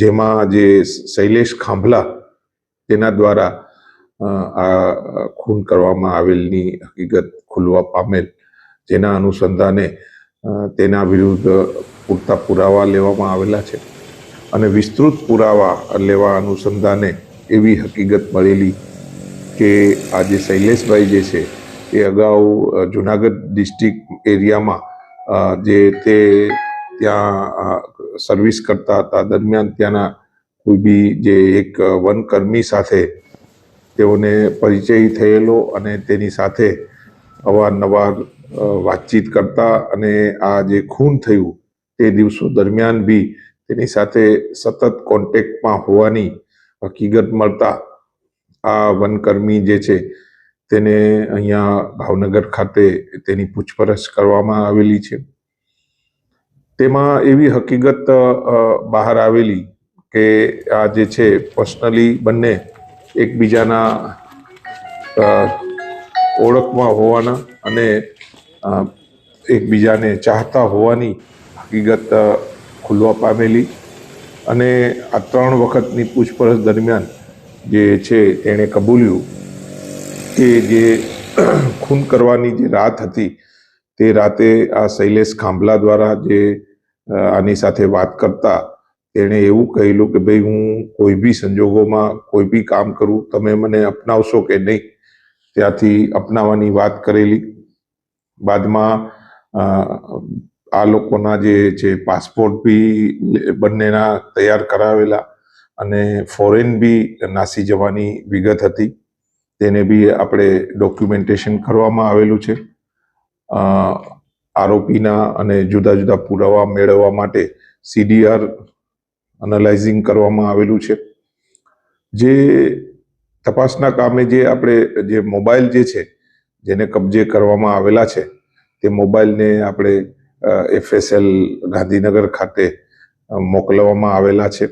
જેમાં જે શૈલેષ ખાંભલા તેના દ્વારા આ ખૂન કરવામાં આવેલની હકીકત ખુલવા પામેલ. જેના અનુસંધાને તેના વિરુદ્ધ પૂરતા પુરાવા લેવામાં આવેલા છે અને વિસ્તૃત પુરાવા લેવા અનુસંધાને એવી હકીકત મળેલી કે આ જે શૈલેષભાઈ જે છે, એ અગાઉ જુનાગઢ ડિસ્ટ્રિક્ટ એરિયામાં જે તે ત્યાં સર્વિસ કરતા હતા. દરમિયાન ત્યાંના કોઈ બી જે એક વનકર્મી સાથે તેઓને પરિચય થયેલો અને તેની સાથે અવારનવાર વાતચીત કરતા અને આ જે ખૂન થયું તે દિવસો દરમિયાન બી તેની સાથે સતત કોન્ટેક્ટમાં હોવાની હકીકત મળતા આ વનકર્મી જે છે તેને અહીંયા ભાવનગર ખાતે તેની પૂછપરછ કરવામાં આવેલી છે. તેમાં એવી હકીકત બહાર આવેલી કે આ જે છે, પર્સનલી બંને એકબીજાના ઓળખમાં હોવાના અને એકબીજાને ચાહતા હોવાની હકીકત ખુલવા પામેલી. અને આ ત્રણ વખતની પૂછપરછ દરમિયાન જે છે, તેણે કબૂલ્યું કે જે ખૂન કરવાની જે રાત હતી, તે રાતે આ શૈલેષ ખાંભલા દ્વારા જે આની સાથે વાત કરતા તેણે એવું કહેલું કે ભાઈ, હું કોઈ બી સંજોગોમાં કોઈ બી કામ કરું, તમે મને અપનાવશો કે નહીં? ત્યાંથી અપનાવવાની વાત કરેલી. બાદમાં આ લોકોના જે છે પાસપોર્ટ બી બંનેના તૈયાર કરાવેલા અને ફોરેન બી નાસી જવાની વિગત હતી. તેને બી આપણે ડોક્યુમેન્ટેશન કરવામાં આવેલું છે. આરોપીના અને જુદા જુદા પુરાવા મેળવવા માટે સીડીઆર એનાલાઇઝિંગ કરવામાં આવેલું છે. જે તપાસના કામે જે આપણે જે મોબાઈલ જે છે, જેને કબજે કરવામાં આવેલા છે, તે મોબાઈલને આપણે એફએસએલ ગાંધીનગર ખાતે મોકલવામાં આવેલા છે.